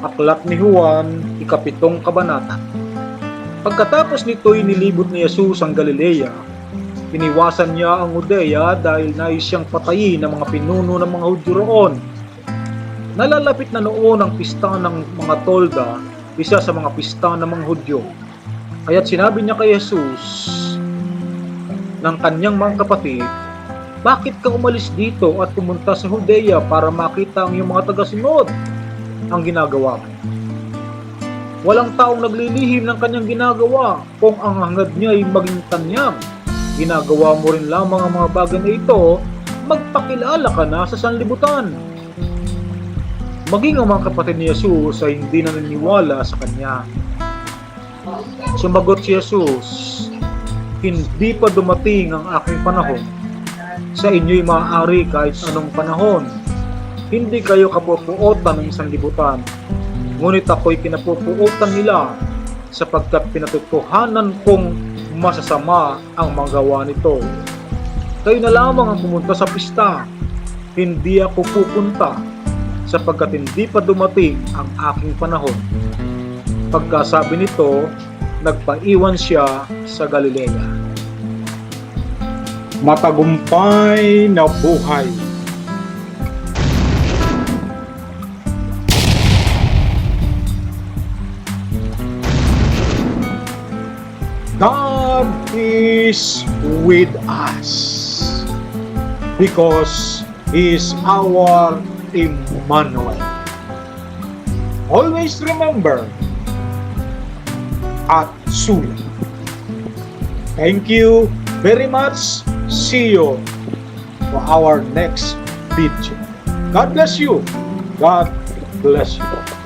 Aklat ni Juan, ikapitong kabanata. Pagkatapos nito'y nilibot ni Jesus ang Galilea, iniwasan niya ang Judea dahil nais siyang patayin ng mga pinuno ng mga Hudyo roon. Nalalapit na noon ang pista ng mga tolda, isa sa mga pista ng mga Hudyo. Kaya't sinabi niya kay Jesus ng kanyang mga kapatid, Bakit ka umalis dito at pumunta sa Judea para makita ang iyong mga tagasunod? Ang ginagawa mo. Walang taong naglilihim ng kanyang ginagawa kung ang hangad niya ay maging tanyag. Ginagawa mo rin lamang ang mga bagay na ito, magpakilala ka na sa sanlibutan. Maging ang mga kapatid ni Jesus ay hindi naniniwala sa kanya. Sumagot si Jesus, Hindi pa dumating ang aking panahon. Sa inyo'y maaari kahit anong panahon. Hindi kayo kapupuotan ng isang libutan. Ngunit ako'y kinapupuotan nila sapagkat pinatutuhanan kong masasama ang mga gawa nito. Kayo na lamang ang pumunta sa pista. Hindi ako pupunta sapagkat hindi pa dumating ang aking panahon. Pagkasabi nito, nagpaiwan siya sa Galilea. Matagumpay na buhay. God is with us because He is our Emmanuel. Always remember at Sula. Thank you very much. See you for our next video. God bless you. God bless you.